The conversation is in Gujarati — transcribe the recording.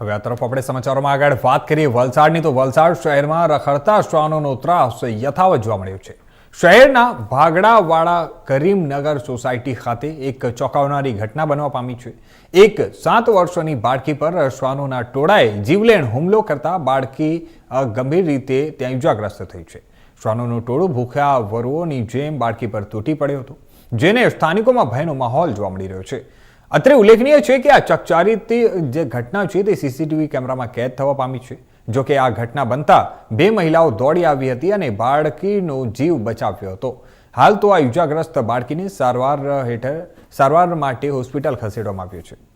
હવે આ તરફ આપણે સમાચારોમાં આગળ વાત કરીએ વલસાડની, તો વલસાડ શહેરમાં રખડતા શ્વાનોનો ત્રાસ યથાવત જોવા મળ્યો છે. શહેરના ભાગડાવાળા કરીમનગર સોસાયટી ખાતે એક ચોંકાવનારી ઘટના બનવા પામી છે. એક સાત વર્ષોની બાળકી પર શ્વાનોના ટોળાએ જીવલેણ હુમલો કરતા બાળકી ગંભીર રીતે ત્યાં ઇજાગ્રસ્ત થઈ છે. શ્વાનોનું ટોળું ભૂખ્યા વરુઓની જેમ બાળકી પર તૂટી પડ્યો હતો. જેને સ્થાનિકોમાં ભયનો માહોલ જોવા મળી રહ્યો છે. અત્રે ઉલ્લેખનીય છે કે આ ચકચારીતી જે ઘટના છે તે સીસીટીવી કેમેરામાં કેદ થવા પામી છે. જો કે આ ઘટના બનતા બે મહિલાઓ દોડી આવી હતી અને બાળકીનો જીવ બચાવ્યો હતો. હાલ તો આ ઇજાગ્રસ્ત બાળકીને સારવાર હેઠળ સારવાર માટે હોસ્પિટલ ખસેડવામાં આવ્યો છે.